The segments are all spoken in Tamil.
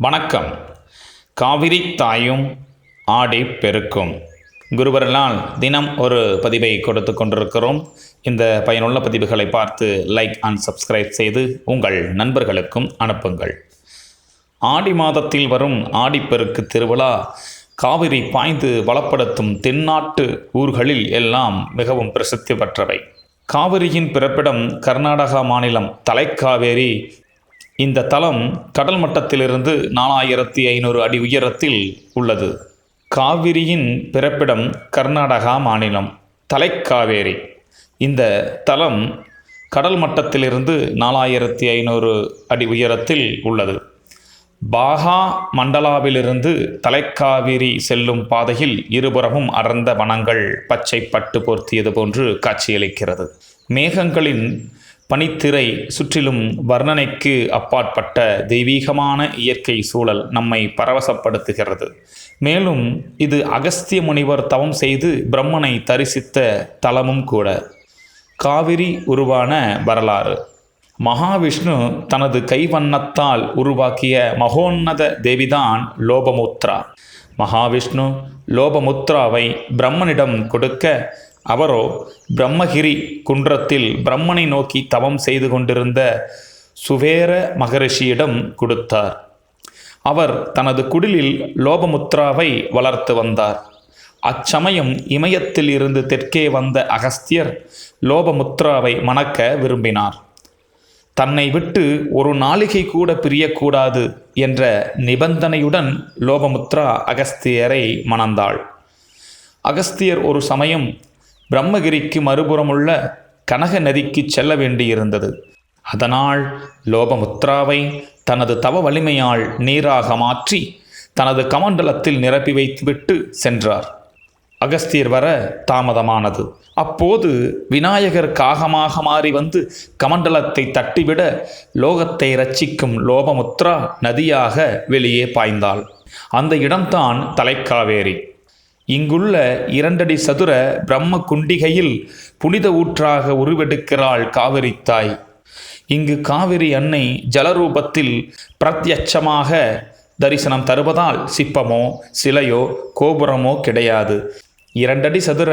வணக்கம். காவிரி தாயும் ஆடி பெருக்கும். குருவரலால் தினம் ஒரு பதிவை கொடுத்து கொண்டிருக்கிறோம். இந்த பயனுள்ள பதிவுகளை பார்த்து லைக் அண்ட் சப்ஸ்கிரைப் செய்து உங்கள் நண்பர்களுக்கும் அனுப்புங்கள். ஆடி மாதத்தில் வரும் ஆடிப்பெருக்கு திருவிழா காவிரி பாய்ந்து வளப்படுத்தும் தென்னாட்டு ஊர்களில் எல்லாம் மிகவும் பிரசித்தி பெற்றவை. காவிரியின் பிறப்பிடம் கர்நாடகா மாநிலம் தலைக்காவேரி இந்த தலம் கடல் மட்டத்திலிருந்து நாலாயிரத்தி ஐநூறு அடி உயரத்தில் உள்ளது. காவிரியின் பிறப்பிடம் கர்நாடகா மாநிலம் தலைக்காவேரி. இந்த தலம் கடல் மட்டத்திலிருந்து நாலாயிரத்தி ஐநூறு அடி உயரத்தில் உள்ளது. பாகா மண்டலாவிலிருந்து தலைக்காவிரி செல்லும் பாதையில் இருபுறமும் அடர்ந்த வனங்கள் பச்சை பட்டு போர்த்தியது போன்று காட்சியளிக்கிறது. மேகங்களின் பனித்திரை சுற்றிலும் வர்ணனைக்கு அப்பாற்பட்ட தெய்வீகமான இயற்கை சூழல் நம்மை பரவசப்படுத்துகிறது. மேலும் இது அகஸ்திய முனிவர் தவம் செய்து பிரம்மனை தரிசித்த தலமும் கூட. காவிரி உருவான வரலாறு. மகாவிஷ்ணு தனது கைவண்ணத்தால் உருவாக்கிய மகோன்னத தேவிதான் லோபமுத்ரா. மகாவிஷ்ணு லோபமுத்ராவை பிரம்மனிடம் கொடுக்க அவரோ பிரம்மகிரி குன்றத்தில் பிரம்மனை நோக்கி தவம் செய்து கொண்டிருந்த சுவேர மகரிஷியிடம் கொடுத்தார். அவர் தனது குடிலில் லோபமுத்ராவை வளர்த்து வந்தார். அச்சமயம் இமயத்தில் இருந்து தெற்கே வந்த அகஸ்தியர் லோபமுத்ராவை மணக்க விரும்பினார். தன்னை விட்டு ஒரு நாளிகை கூட பிரியக்கூடாது என்ற நிபந்தனையுடன் லோபமுத்ரா அகஸ்தியரை மணந்தாள். அகஸ்தியர் ஒரு சமயம் பிரம்மகிரிக்கு மறுபுறமுள்ள கனக நதிக்கு செல்ல வேண்டியிருந்தது. அதனால் லோபமுத்ராவை தனது தவ வலிமையால் நீராக மாற்றி தனது கமண்டலத்தில் நிரப்பி வைத்துவிட்டு சென்றார். அகஸ்தியர் வர தாமதமானது. அப்போது விநாயகர் காகமாக மாறி வந்து கமண்டலத்தை தட்டிவிட லோகத்தை ரட்சிக்கும் லோபமுத்ரா நதியாக வெளியே பாய்ந்தாள். அந்த இடம்தான் தலைக்காவேரி. இங்குள்ள இரண்டடி சதுர பிரம்ம குண்டிகையில் புனித ஊற்றாக உருவெடுக்கிறாள் காவிரி தாய். இங்கு காவிரி அன்னை ஜலரூபத்தில் பிரத்யட்சமாக தரிசனம் தருவதால் சிப்பமோ சிலையோ கோபுரமோ கிடையாது. இரண்டடி சதுர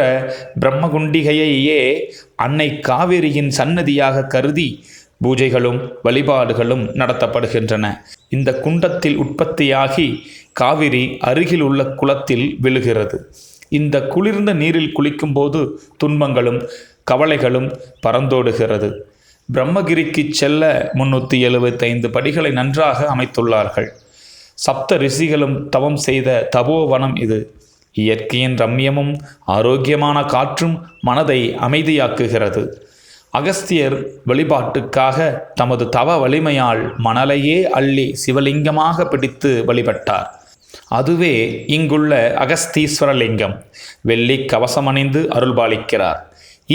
பிரம்மகுண்டிகையையே அன்னை காவிரியின் சன்னதியாக கருதி பூஜைகளும் வழிபாடுகளும் நடத்தப்படுகின்றன. இந்த குண்டத்தில் உற்பத்தியாகி காவிரி அருகில் உள்ள குளத்தில் விழுகிறது. இந்த குளிர்ந்த நீரில் குளிக்கும்போது துன்பங்களும் கவலைகளும் பறந்தோடுகிறது. பிரம்மகிரிக்கு செல்ல முன்னூற்றி எழுபத்தைந்து படிகளை நன்றாக அமைத்துள்ளார்கள். சப்த ரிஷிகளும் தவம் செய்த தபோவனம் இது. இயற்கையின் ரம்யமும் ஆரோக்கியமான காற்றும் மனதை அமைதியாக்குகிறது. அகஸ்தியர் வழிபாட்டுக்காக தமது தவ வலிமையால் மணலையே அள்ளி சிவலிங்கமாக பிடித்து வழிபட்டார். அதுவே இங்குள்ள அகஸ்தீஸ்வரலிங்கம் வெள்ளி கவசமணிந்து அருள்பாலிக்கிறார்.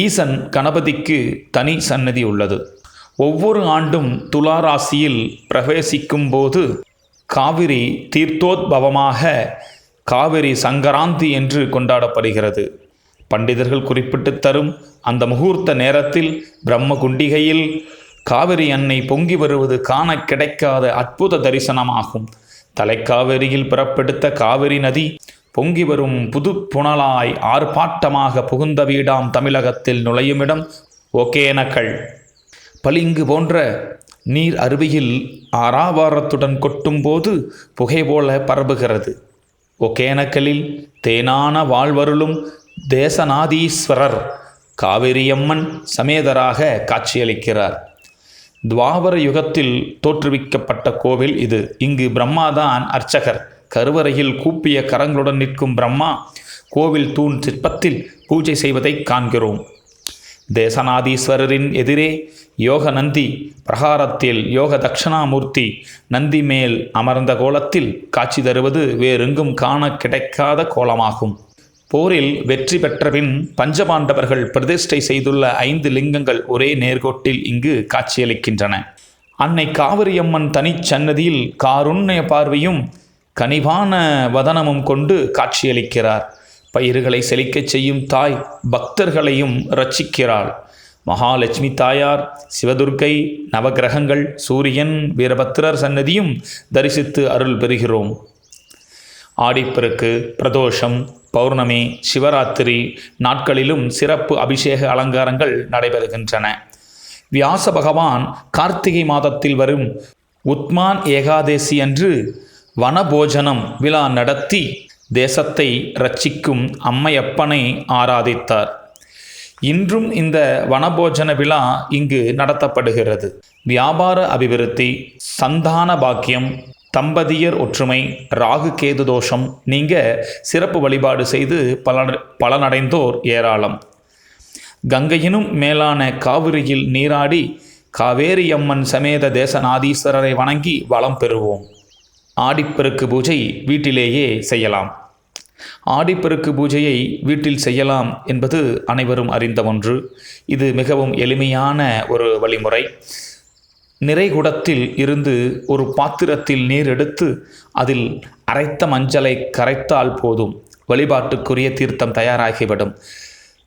ஈசன் கணபதிக்கு தனி சன்னதி உள்ளது. ஒவ்வொரு ஆண்டும் துளாராசியில் பிரவேசிக்கும் போது காவிரி தீர்த்தோத்பவமாக காவிரி சங்கராந்தி என்று கொண்டாடப்படுகிறது. பண்டிதர்கள் குறிப்பிட்டு தரும் அந்த முகூர்த்த நேரத்தில் பிரம்ம குண்டிகையில் காவிரி அன்னை பொங்கி வருவது காண கிடைக்காத அற்புத தரிசனமாகும். தலைக்காவிரியில் பிறப்பெடுத்த காவிரி நதி பொங்கி வரும் புது புனலாய் ஆர்ப்பாட்டமாக புகுந்த வீடாம் தமிழகத்தில் நுழையுமிடம் ஒகேனக்கள் பளிங்கு போன்ற நீர் அருவியில் ஆறாவாரத்துடன் கொட்டும்போது புகை போல பரவுகிறது. ஒகேனக்கலில் தேனான வாழ்வருளும் தேசநாதீஸ்வரர் காவிரியம்மன் சமேதராக காட்சியளிக்கிறார். துவாபர யுகத்தில் தோற்றுவிக்கப்பட்ட கோவில் இது. இங்கு பிரம்மாதான் அர்ச்சகர். கருவறையில் கூப்பிய கரங்களுடன் நிற்கும் பிரம்மா கோவில் தூண் சிற்பத்தில் பூஜை செய்வதை காண்கிறோம். தேசநாதீஸ்வரரின் எதிரே யோக நந்தி பிரகாரத்தில் யோக தட்சணாமூர்த்தி நந்தி மேல் அமர்ந்த கோலத்தில் காட்சி தருவது வேறெங்கும் காண கிடைக்காத கோலமாகும். போரில் வெற்றி பெற்றபின் பஞ்சபாண்டவர்கள் பிரதிஷ்டை செய்துள்ள ஐந்து லிங்கங்கள் ஒரே நேர்கோட்டில் இங்கு காட்சியளிக்கின்றன. அன்னை காவிரியம்மன் தனிச்சன்னதியில் காருண்ய பார்வையும் கனிவான வதனமும் கொண்டு காட்சியளிக்கிறார். பயிர்களை செழிக்கச் செய்யும் தாய் பக்தர்களையும் ரட்சிக்கிறாள் மகாலட்சுமி தாயார் சிவதுர்க்கை நவக்கிரகங்கள் சூரியன் வீரபத்திரர் சன்னதியும் தரிசித்து அருள் பெறுகிறோம். ஆடிப்பெருக்கு பிரதோஷம் பௌர்ணமி சிவராத்திரி நாட்களிலும் சிறப்பு அபிஷேக அலங்காரங்கள் நடைபெறுகின்றன. வியாச பகவான் கார்த்திகை மாதத்தில் வரும் உத்மான் ஏகாதேசி அன்று வனபோஜனம் விழா நடத்தி தேசத்தை ரட்சிக்கும் அம்மையப்பனை ஆராதித்தார். இன்றும் இந்த வனபோஜன விழா இங்கு நடத்தப்படுகிறது. வியாபார அபிவிருத்தி சந்தான பாக்கியம் தம்பதியர் ஒற்றுமை ராகு கேது தோஷம் நீங்க சிறப்பு வழிபாடு செய்து பலன் பலனடைந்தோர் ஏராளம். கங்கையினும் மேலான காவிரியில் நீராடி காவேரியம்மன் சமேத தேசநாதீஸ்வரரை வணங்கி வளம் பெறுவோம். ஆடிப்பெருக்கு பூஜை வீட்டிலேயே செய்யலாம். ஆடிப்பெருக்கு பூஜையை வீட்டில் செய்யலாம் என்பது அனைவரும் அறிந்த ஒன்று. இது மிகவும் எளிமையான ஒரு வழிமுறை. நிறைகுடத்தில் இருந்து ஒரு பாத்திரத்தில் நீர் எடுத்து அதில் அரைத்த மஞ்சளை கரைத்தால் போதும். வழிபாட்டுக்குரிய தீர்த்தம் தயாராகிவிடும்.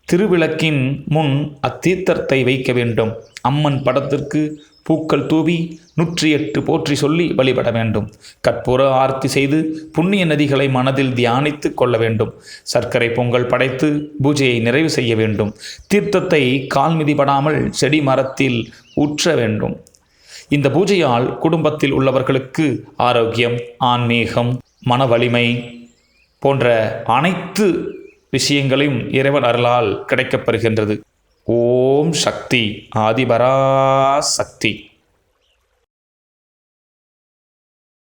திருவிளக்கின் முன் அத்தீர்த்தத்தை வைக்க வேண்டும். அம்மன் படத்திற்கு பூக்கள் தூவி நூற்றி எட்டு போற்றி சொல்லி வழிபட வேண்டும். கற்பூர ஆர்த்தி செய்து புண்ணிய நதிகளை மனதில் தியானித்து கொள்ள வேண்டும். சர்க்கரை பொங்கல் படைத்து பூஜையை நிறைவு செய்ய வேண்டும். தீர்த்தத்தை கால்மிதிபடாமல் செடி மரத்தில் ஊற்ற வேண்டும். இந்த பூஜையால் குடும்பத்தில் உள்ளவர்களுக்கு ஆரோக்கியம் ஆன்மீகம் மன வலிமை போன்ற அனைத்து விஷயங்களையும் இறைவன் அருளால் கிடைக்கப்பெறுகின்றது ஓம் சக்தி ஆதிபரா சக்தி.